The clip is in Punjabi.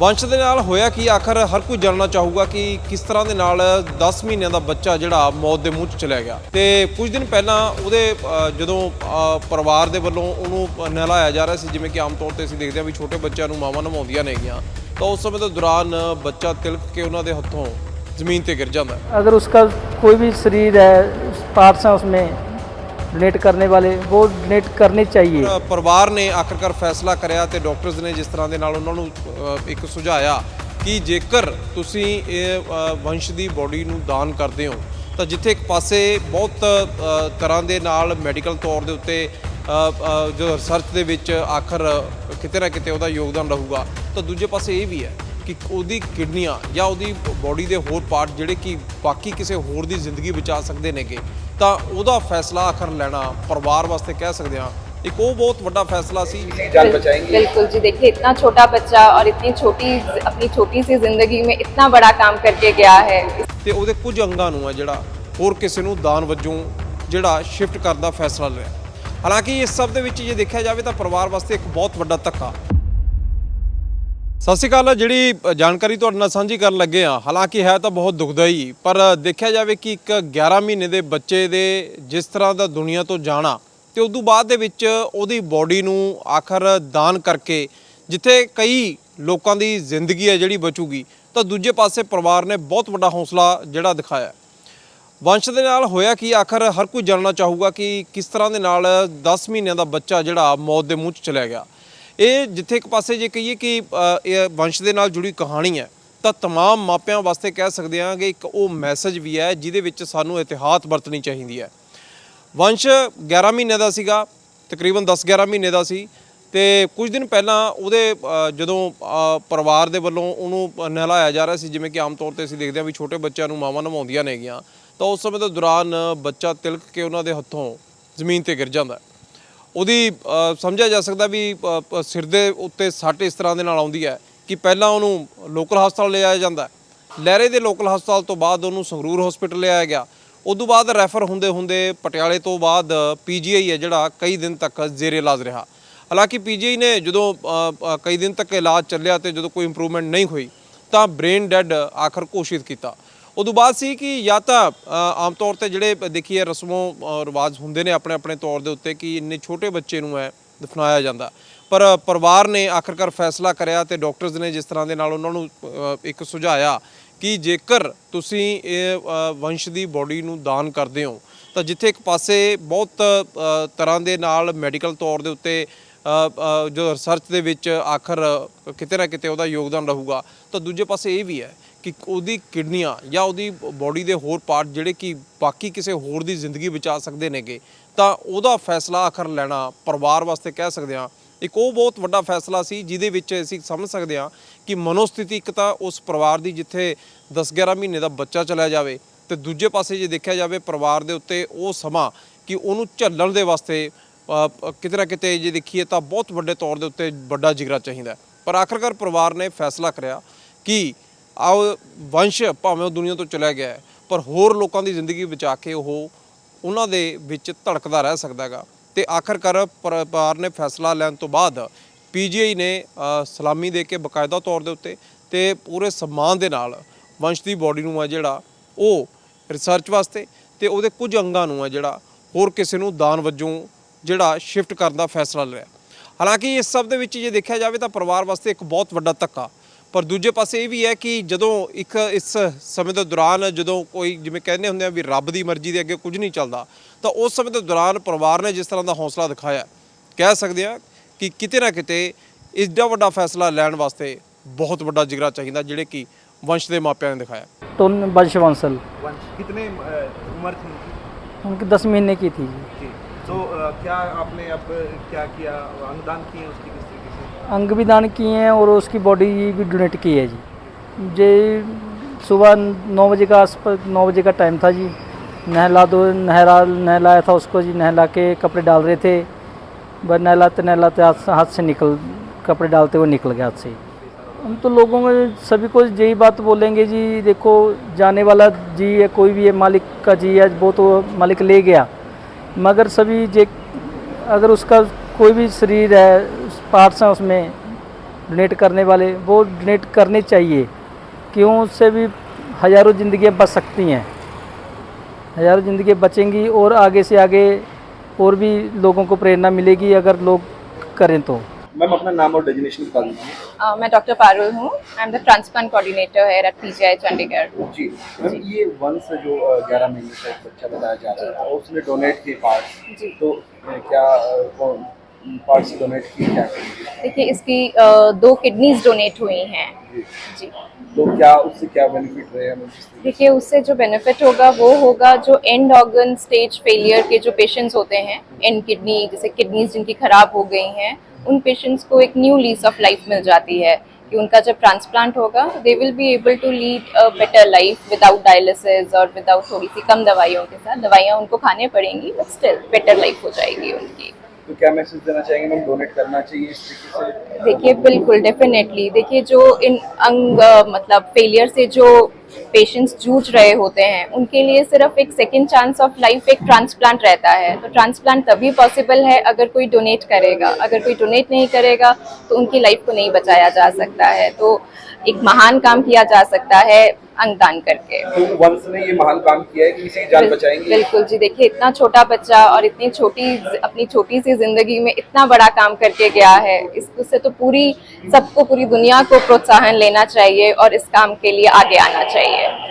ਵੰਸ਼ ਦੇ ਨਾਲ ਹੋਇਆ ਕਿ? ਆਖਰ ਹਰ ਕੋਈ ਜਾਣਨਾ ਚਾਹੂਗਾ ਕਿ ਕਿਸ ਤਰ੍ਹਾਂ ਦੇ ਨਾਲ 10 ਮਹੀਨਿਆਂ ਦਾ ਬੱਚਾ ਜਿਹੜਾ ਮੌਤ ਦੇ ਮੂੰਹ 'ਚ ਚਲਾ ਗਿਆ। ਤੇ ਕੁਝ ਦਿਨ ਪਹਿਲਾਂ ਉਹਦੇ ਜਦੋਂ ਪਰਿਵਾਰ ਦੇ ਵੱਲੋਂ ਉਹਨੂੰ ਨਹਿਲਾਇਆ ਜਾ ਰਿਹਾ ਸੀ, ਜਿਵੇਂ ਕਿ ਆਮ ਤੌਰ ਤੇ ਅਸੀਂ ਦੇਖਦੇ ਹਾਂ ਵੀ ਛੋਟੇ ਬੱਚਿਆਂ ਨੂੰ ਮਾਵਾਂ ਨਮਾਉਂਦੀਆਂ ਨੇਗੀਆਂ ਤਾਂ ਉਸ ਸਮੇਂ ਦੇ ਦੌਰਾਨ ਬੱਚਾ ਤਿਲਕ ਕੇ ਉਹਨਾਂ ਦੇ ਹੱਥੋਂ ਜ਼ਮੀਨ ਤੇ ਗਿਰ ਜਾਂਦਾ। ਅਗਰ ਉਸ ਉਸਕਾ ਕੋਈ ਵੀ ਸਰੀਰ ਹੈ ਪਾਰਟਸ ਉਸਨੇ डोनेट करने वाले वो डोनेट करने चाहिए ਪਰ ਪਰਿਵਾਰ ਨੇ ਆਖਰਕਾਰ ਫੈਸਲਾ ਕਰਿਆ ਤੇ ਡਾਕਟਰਸ ਨੇ ਜਿਸ ਤਰ੍ਹਾਂ ਦੇ ਨਾਲ ਉਹਨਾਂ ਨੂੰ ਅ, ਇੱਕ ਸੁਝਾਇਆ ਕਿ ਜੇਕਰ ਤੁਸੀਂ ਇਹ ਅ, ਵੰਸ਼ ਦੀ ਬੋਡੀ ਨੂੰ ਦਾਨ ਕਰਦੇ ਹੋ ਤਾਂ ਜਿੱਥੇ ਇੱਕ ਪਾਸੇ ਬਹੁਤ ਅ, ਤਰ੍ਹਾਂ ਦੇ ਨਾਲ ਮੈਡੀਕਲ ਤੌਰ ਦੇ ਉੱਤੇ ਅ, ਅ, ਜੋ ਰਿਸਰਚ ਦੇ ਵਿੱਚ ਆਖਰ ਕਿਤੇ ਨਾ ਕਿਤੇ ਉਹਦਾ ਯੋਗਦਾਨ ਰਹੂਗਾ ਤਾਂ ਦੂਜੇ ਪਾਸੇ ਇਹ ਵੀ ਹੈ ਕਿ ਉਹਦੀ ਕਿਡਨੀਆਂ ਜਾਂ ਉਹਦੀ ਬੋਡੀ ਦੇ ਹੋਰ ਪਾਰਟ ਜਿਹੜੇ ਕਿ ਬਾਕੀ ਕਿਸੇ ਹੋਰ ਦੀ ਜ਼ਿੰਦਗੀ ਬਚਾ ਸਕਦੇ ਨੇਗੇ ਤਾਂ ਉਹਦਾ ਫੈਸਲਾ ਆਖਰ ਲੈਣਾ ਪਰਿਵਾਰ ਵਾਸਤੇ ਕਹਿ ਸਕਦੇ ਹਾਂ ਇੱਕ ਉਹ ਬਹੁਤ ਵੱਡਾ ਫੈਸਲਾ ਸੀ जान बचाएंगे बिल्कुल जी देखिए इतना छोटा बच्चा और इतनी छोटी अपनी छोटी सी जिंदगी में इतना बड़ा काम करके गया है ਤੇ ਉਹਦੇ ਕੁਝ ਅੰਗਾਂ ਨੂੰ ਹੈ ਜਿਹੜਾ ਹੋਰ ਕਿਸੇ ਨੂੰ ਦਾਨ ਵਜੋਂ ਜਿਹੜਾ ਸ਼ਿਫਟ ਕਰਨ ਦਾ ਫੈਸਲਾ ਲਿਆ ਹਾਲਾਂਕਿ ਇਸ ਸਭ ਦੇ ਵਿੱਚ ਜੇ ਦੇਖਿਆ ਜਾਵੇ ਤਾਂ ਪਰਿਵਾਰ ਵਾਸਤੇ ਇੱਕ ਬਹੁਤ ਵੱਡਾ ਧੱਕਾ ਸਤਿ ਸ਼੍ਰੀ ਅਕਾਲ, ਜਿਹੜੀ ਜਾਣਕਾਰੀ ਤੁਹਾਡੇ ਨਾਲ ਸਾਂਝੀ ਕਰਨ ਲੱਗੇ ਆ ਹਾਲਾਂਕਿ ਹੈ ਤਾਂ ਬਹੁਤ ਦੁਖਦਾਈ, ਪਰ ਦੇਖਿਆ ਜਾਵੇ ਕਿ ਇੱਕ 11 ਮਹੀਨੇ ਦੇ ਬੱਚੇ ਦੇ ਜਿਸ ਤਰ੍ਹਾਂ ਦਾ ਦੁਨੀਆ ਤੋਂ ਜਾਣਾ ਤੇ ਉਸ ਤੋਂ ਬਾਅਦ ਦੇ ਵਿੱਚ ਉਹਦੀ ਬਾਡੀ ਨੂੰ ਆਖਰ ਦਾਨ ਕਰਕੇ ਜਿੱਥੇ ਕਈ ਲੋਕਾਂ ਦੀ ਜ਼ਿੰਦਗੀ ਹੈ ਜਿਹੜੀ ਬਚੂਗੀ, ਤਾਂ ਦੂਜੇ ਪਾਸੇ ਪਰਿਵਾਰ ਨੇ ਬਹੁਤ ਵੱਡਾ ਹੌਸਲਾ ਜਿਹੜਾ ਦਿਖਾਇਆ। ਵੰਸ਼ ਦੇ ਨਾਲ ਹੋਇਆ ਕਿ, ਆਖਰ ਹਰ ਕੋਈ ਜਾਣਨਾ ਚਾਹੂਗਾ ਕਿ ਕਿਸ ਤਰ੍ਹਾਂ ਦੇ ਨਾਲ 10 ਮਹੀਨਿਆਂ ਦਾ ਬੱਚਾ ਜਿਹੜਾ ਮੌਤ ਦੇ ਮੂੰਹ 'ਚ ਚਲਿਆ ਗਿਆ। ਇਹ ਜਿੱਥੇ ਇੱਕ ਪਾਸੇ ਜੇ ਕਹੀਏ ਕਿ ਅ, ਇਹ ਵੰਸ਼ ਦੇ ਨਾਲ ਜੁੜੀ ਕਹਾਣੀ ਹੈ ਤਾਂ तमाम ਮਾਪਿਆਂ ਵਾਸਤੇ ਕਹਿ ਸਕਦੇ ਹਾਂ ਕਿ ਇੱਕ ਉਹ ਮੈਸੇਜ ਵੀ ਹੈ ਜਿਹਦੇ ਵਿੱਚ ਸਾਨੂੰ ਇਤਿਹਾਤ ਵਰਤਣੀ ਚਾਹੀਦੀ ਹੈ ਵੰਸ਼ 11 ਮਹੀਨੇ ਦਾ ਸੀਗਾ ਤਕਰੀਬਨ 10-11 ਮਹੀਨੇ ਦਾ ਸੀ ਤੇ ਕੁਝ ਦਿਨ ਪਹਿਲਾਂ ਉਹਦੇ ਅ, ਜਦੋਂ ਅ, ਪਰਿਵਾਰ ਦੇ ਵੱਲੋਂ ਉਹਨੂੰ ਨਹਿਲਾਇਆ ਜਾ ਰਿਹਾ ਸੀ ਜਿਵੇਂ ਕਿ ਆਮ ਤੌਰ ਤੇ ਅਸੀਂ ਦੇਖਦੇ ਹਾਂ ਵੀ ਛੋਟੇ ਬੱਚਿਆਂ ਨੂੰ ਮਾਵਾਂ ਨਵਾਉਂਦੀਆਂ ਨੇਗੀਆਂ ਤਾਂ ਉਸ ਸਮੇਂ ਦੇ ਦੌਰਾਨ ਬੱਚਾ ਤਿਲਕ ਕੇ ਉਹਨਾਂ ਦੇ ਹੱਥੋਂ ਜ਼ਮੀਨ ਤੇ ਗਿਰ ਜਾਂਦਾ ਹੈ। ਉਹਦੀ ਸਮਝਿਆ ਜਾ ਸਕਦਾ ਵੀ ਸਿਰ ਦੇ ਉੱਤੇ ਸੱਟ ਇਸ ਤਰ੍ਹਾਂ ਦੇ ਨਾਲ ਆਉਂਦੀ ਹੈ ਕਿ ਪਹਿਲਾਂ ਉਹਨੂੰ ਲੋਕਲ ਹਸਪਤਾਲ ਲਿਆਇਆ ਜਾਂਦਾ ਲਹਿਰੇ ਦੇ ਲੋਕਲ ਹਸਪਤਾਲ ਤੋਂ ਬਾਅਦ ਉਹਨੂੰ ਸੰਗਰੂਰ ਹਸਪੀਟਲ ਲਿਆਇਆ ਗਿਆ। ਉਦੋਂ ਬਾਅਦ ਰੈਫਰ ਹੁੰਦੇ ਹੁੰਦੇ ਪਟਿਆਲੇ ਤੋਂ ਬਾਅਦ ਪੀਜੀਆਈ ਹੈ ਜਿਹੜਾ ਕਈ ਦਿਨ ਤੱਕ ਜ਼ੇਰੇ ਇਲਾਜ ਰਿਹਾ। ਹਾਲਾਂਕਿ ਪੀਜੀਆਈ ਨੇ ਜਦੋਂ ਕਈ ਦਿਨ ਤੱਕ ਇਲਾਜ ਚੱਲਿਆ ਤੇ ਜਦੋਂ ਕੋਈ ਇੰਪਰੂਵਮੈਂਟ ਨਹੀਂ ਹੋਈ, ਤਾਂ ਬ੍ਰੇਨ ਡੈਡ ਆਖਰ ਘੋਸ਼ਿਤ ਕੀਤਾ। ਉਦੋਂ ਬਾਅਦ ਸੀ ਕਿ ਜਾਂ ਤਾਂ ਆਮ ਤੌਰ ਤੇ ਜਿਹੜੇ ਦੇਖੀਏ ਰਸਮੋਂ ਰਿਵਾਜ ਹੁੰਦੇ ਨੇ ਆਪਣੇ ਆਪਣੇ ਤੌਰ ਦੇ ਉੱਤੇ ਕਿ ਇੰਨੇ ਛੋਟੇ ਬੱਚੇ ਨੂੰ ਹੈ ਦਫਨਾਇਆ ਜਾਂਦਾ। ਪਰ ਪਰਿਵਾਰ ਨੇ ਆਖਰਕਾਰ ਫੈਸਲਾ ਕਰਿਆ ਤੇ ਡਾਕਟਰਸ ਨੇ ਜਿਸ ਤਰ੍ਹਾਂ ਦੇ ਨਾਲ ਉਹਨਾਂ ਨੂੰ ਇੱਕ ਸੁਝਾਇਆ ਕਿ ਜੇਕਰ ਤੁਸੀਂ ਇਹ ਵੰਸ਼ ਦੀ ਬੋਡੀ ਨੂੰ ਦਾਨ ਕਰਦੇ ਹੋ, ਤਾਂ ਜਿੱਥੇ ਇੱਕ ਪਾਸੇ ਬਹੁਤ ਤਰ੍ਹਾਂ ਦੇ ਨਾਲ ਮੈਡੀਕਲ ਤੌਰ ਦੇ ਉੱਤੇ ਜੋ ਰਿਸਰਚ ਦੇ ਵਿੱਚ ਆਖਰ ਕਿਤੇ ਨਾ ਕਿਤੇ ਉਹਦਾ ਯੋਗਦਾਨ ਰਹੂਗਾ, ਤਾਂ ਦੂਜੇ ਪਾਸੇ ਇਹ ਵੀ ਹੈ ਕਿ ਉਹਦੀ ਕਿਡਨੀਆਂ ਜਾਂ ਉਹਦੀ ਬੋਡੀ ਦੇ ਹੋਰ ਪਾਰਟ ਜਿਹੜੇ ਕਿ ਬਾਕੀ ਕਿਸੇ ਹੋਰ ਦੀ ਜ਼ਿੰਦਗੀ ਬਚਾ ਸਕਦੇ ਨੇਗੇ, ਤਾਂ ਉਹਦਾ ਫੈਸਲਾ ਆਖਰ ਲੈਣਾ ਪਰਿਵਾਰ ਵਾਸਤੇ ਕਹਿ ਸਕਦੇ ਹਾਂ। ਇੱਕ ਉਹ ਬਹੁਤ ਵੱਡਾ ਫੈਸਲਾ ਸੀ ਜਿਹਦੇ ਵਿੱਚ ਅਸੀਂ ਸਮਝ ਸਕਦੇ ਹਾਂ ਕਿ ਮਨੋਸਥਿਤੀ ਇੱਕ ਤਾਂ ਉਸ ਪਰਿਵਾਰ ਦੀ ਜਿੱਥੇ 10-11 ਮਹੀਨੇ ਦਾ ਬੱਚਾ ਚਲਾ ਜਾਵੇ ਤੇ ਦੂਜੇ ਪਾਸੇ ਜੇ ਦੇਖਿਆ ਜਾਵੇ ਪਰਿਵਾਰ ਦੇ ਉੱਤੇ ਉਹ ਸਮਾਂ ਕਿ ਉਹਨੂੰ ਝੱਲਣ ਦੇ ਵਾਸਤੇ ਕਿਤੇ ਨਾ ਕਿਤੇ ਜੇ ਦੇਖੀਏ ਤਾਂ ਬਹੁਤ ਵੱਡੇ ਤੌਰ ਦੇ ਉੱਤੇ ਵੱਡਾ ਜਿਗਰਾ ਚਾਹੀਦਾ ਪਰ ਆਖਰਕਾਰ ਪਰਿਵਾਰ ਨੇ ਫੈਸਲਾ ਕਰਿਆ ਕਿ ਆਓ, ਵੰਸ਼ ਭਾਵੇਂ ਉਹ ਦੁਨੀਆ ਤੋਂ ਚਲਾ ਗਿਆ ਪਰ ਹੋਰ ਲੋਕਾਂ ਦੀ ਜ਼ਿੰਦਗੀ ਬਚਾ ਕੇ ਉਹ ਉਹਨਾਂ ਦੇ ਵਿੱਚ ਧੜਕਦਾ ਰਹਿ ਸਕਦਾ ਹੈਗਾ। ਤੇ ਆਖਰਕਾਰ ਪਰਿਵਾਰ ਨੇ ਫੈਸਲਾ ਲੈਣ ਤੋਂ ਬਾਅਦ ਪੀਜੀਆਈ ਨੇ ਸਲਾਮੀ ਦੇ ਕੇ ਬਕਾਇਦਾ ਤੌਰ ਦੇ ਉੱਤੇ ਤੇ ਪੂਰੇ ਸਨਮਾਨ ਦੇ ਨਾਲ ਵੰਸ਼ ਦੀ ਬੋਡੀ ਨੂੰ ਹੈ ਜਿਹੜਾ ਉਹ ਰਿਸਰਚ ਵਾਸਤੇ ਤੇ ਉਹਦੇ ਕੁਝ ਅੰਗਾਂ ਨੂੰ ਹੈ ਜਿਹੜਾ ਹੋਰ ਕਿਸੇ ਨੂੰ ਦਾਨ ਵਜੋਂ ਜਿਹੜਾ ਸ਼ਿਫਟ ਕਰਨ ਦਾ ਫੈਸਲਾ ਲਿਆ। ਹਾਲਾਂਕਿ ਇਸ ਸਭ ਦੇ ਵਿੱਚ ਜੇ ਦੇਖਿਆ ਜਾਵੇ ਤਾਂ ਪਰਿਵਾਰ ਵਾਸਤੇ ਇੱਕ ਬਹੁਤ ਵੱਡਾ ਧੱਕਾ ਪਰ ਦੂਜੇ ਪਾਸੇ ਇਹ ਵੀ ਹੈ ਕਿ ਜਦੋਂ ਇੱਕ ਇਸ ਸਮੇਂ ਦੇ ਦੌਰਾਨ ਜਦੋਂ ਕੋਈ ਜਿਵੇਂ ਕਹਿੰਦੇ ਹੁੰਦੇ ਆ ਵੀ ਰੱਬ ਦੀ ਮਰਜ਼ੀ ਦੇ ਅੱਗੇ ਕੁਝ ਨਹੀਂ ਚੱਲਦਾ ਤਾਂ ਉਸ ਸਮੇਂ ਦੇ ਦੌਰਾਨ ਪਰਿਵਾਰ ਨੇ ਜਿਸ ਤਰ੍ਹਾਂ ਦਾ ਹੌਸਲਾ ਦਿਖਾਇਆ ਕਹਿ ਸਕਦੇ ਆ ਕਿ ਕਿਤੇ ਨਾ ਕਿਤੇ ਇਸਦਾ ਵੱਡਾ ਫੈਸਲਾ ਲੈਣ ਵਾਸਤੇ ਬਹੁਤ ਵੱਡਾ ਜਿਗਰਾ ਚਾਹੀਦਾ ਜਿਹੜੇ ਕਿ ਵੰਸ਼ ਦੇ ਮਾਪਿਆਂ ਨੇ ਦਿਖਾਇਆ तो वंश वंशल वंश कितने अ, उम्र थी उनकी उनकी दस महीने की थी जी जी तो अ, क्या आपने अब क्या किया अंगदान किए उसकी किस तरीके से अंग भी दान किए हैं और उसकी बॉडी भी डोनेट की है जी। जे सुबह नौ बजे का आसपास, नौ बजे का टाइम था जी। नहला दो, नहला, नहलाया था उसको जी, नहला के कपड़े डाल रहे थे। बस नहलाते नहलाते हाथ से- हाथ से निकल, कपड़े डालते हुए निकल गया हाथ से। हम तो लोगों में सभी को यही बात बोलेंगे जी, देखो, जाने वाला जी है, कोई भी है, मालिक का जी है वो तो मालिक ले गया। मगर सभी जे, अगर उसका कोई भी शरीर है पार्ट्स हैं उसमें डोनेट करने वाले वो डोनेट करने चाहिए। क्यों? उससे भी हज़ारों ज़िंदगियाँ बच सकती हैं। हज़ारों ज़िंदगियाँ बचेंगी और आगे से आगे और भी लोगों को प्रेरणा मिलेगी अगर लोग करें तो। मैम अपना नाम और डेजिनेशन बता दीजिए। मैं डॉक्टर पारुल हूँ। I am the transplant coordinator है at PGI Chandigarh ji. Ma'am ये वंश जो ग्यारह महीने का बच्चा बताया जा रहा है उसने डोनेट किए पार्ट्स जी। तो क्या पार्ट्स डोनेट किए करेंगे देखिए इसकी दो किडनीज डोनेट हुई हैं। जी। तो क्या उससे क्या बेनिफिट रहे तरीके देखिए उससे जो बेनिफिट होगा वो होगा जो एंड ऑर्गन स्टेज फेलियर के जो पेशेंट्स होते हैं एंड किडनी जैसे किडनीज जिनकी खराब हो गई हैं उन पेशेंट्स को एक न्यू लीज ऑफ़ लाइफ मिल जाती है कि उनका जब ट्रांसप्लांट होगा they will be able to lead a better life without dialysis और विदाउट थोड़ी सी कम दवाइयों के साथ। दवाइयाँ उनको खाने पड़ेंगी बट स्टिल बेटर लाइफ हो जाएगी उनकी। तो क्या मैसेज देना चाहेंगे? मैम डोनेट करना चाहिए इस तरीके से। देखिए, बिल्कुल डेफिनेटली देखिए, जो इन अंग मतलब फेलियर से जो पेशेंट्स जूझ रहे होते हैं, उनके लिए सिर्फ़ एक सेकेंड चांस ऑफ़ लाइफ एक ट्रांसप्लांट रहता है। तो ट्रांसप्लांट तभी पॉसिबल है अगर कोई डोनेट करेगा। अगर कोई डोनेट नहीं करेगा तो उनकी लाइफ को नहीं बचाया जा सकता है। तो एक महान काम किया जा सकता है। अंगदान करके। तो वंश ने ये महान काम किया है कि किसी की जान बचाएँगे? बिल्कुल जी देखिए इतना छोटा बच्चा और इतनी छोटी अपनी छोटी सी ज़िंदगी में इतना बड़ा काम करके गया है इससे तो पूरी सबको पूरी दुनिया को प्रोत्साहन लेना चाहिए और इस काम के लिए आगे आना चाहिए।